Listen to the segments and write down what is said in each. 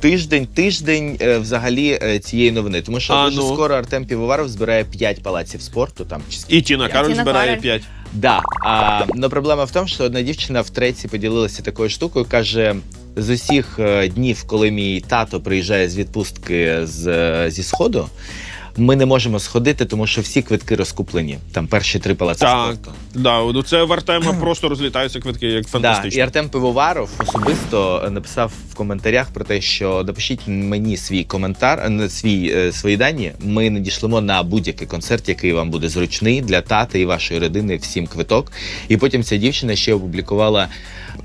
тиждень, тиждень е, взагалі е, цієї новини. Тому що А, дуже ну. скоро Артем Півоваров збирає 5 палаців спорту. Там чи І Тіна Кароль Тіна збирає Кароль. 5. Да. А, но проблема в тому, що одна дівчина втретє поділилася такою штукою, каже. З усіх е, днів, коли мій тато приїжджає з відпустки з, е, зі сходу, ми не можемо сходити, тому що всі квитки розкуплені. Там перші три палаци Так, спорту. да, ну це в Артема просто розлітаються квитки, як Да, і. Артем Пивоваров особисто написав в коментарях про те, що напишіть мені свій коментар, е, свій е, свої дані. Ми надішлемо на будь-який концерт, який вам буде зручний для тати і вашої родини. Всім квиток. І потім ця дівчина ще опублікувала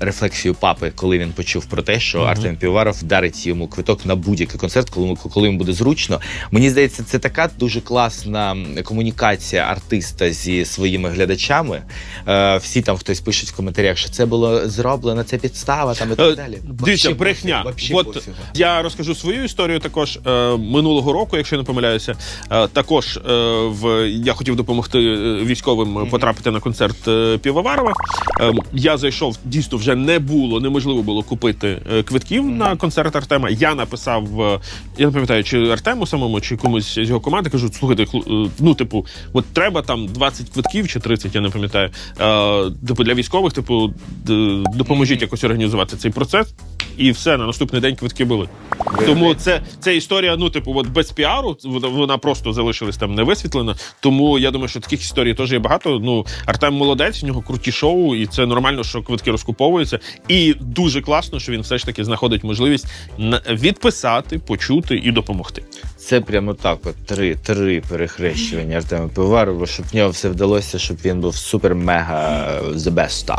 рефлексію папи, коли він почув про те, що Артем Півоваров дарить йому квиток на будь-який концерт, коли, коли йому буде зручно. Мені здається, це така дуже класна комунікація артиста зі своїми глядачами. Е, всі там хтось пишуть в коментарях, що це було зроблено, це підстава там і Е, так далі. Дивіться, брехня. вообще От пофігу. я розкажу свою історію також е, минулого року, якщо я не помиляюся. Е, також е, в я хотів допомогти е, військовим потрапити на концерт е, Півоварова. Е, я зайшов, дійсно вже не було, неможливо було купити е, квитків на концерт Артема. Я написав, е, я не пам'ятаю, чи Артему самому, чи комусь з його команди. Кажу, слухайте, е, ну типу, от треба там 20 квитків чи 30, я не пам'ятаю. Е, типу для військових, типу, допоможіть якось організувати цей процес. І все, на наступний день квитки були. Тому це, це історія, ну, типу, от без піару, вона, просто залишилась там не висвітлена. Тому я думаю, що таких історій теж є багато. Ну, Артем молодець, у нього круті шоу, і це нормально, що квитки розкуповуються. І дуже класно, що він все ж таки знаходить можливість відписати, почути і допомогти. Це прямо так: от три, три перехрещування Артема Пивоварова, щоб в нього все вдалося, щоб він був супер-мега the best.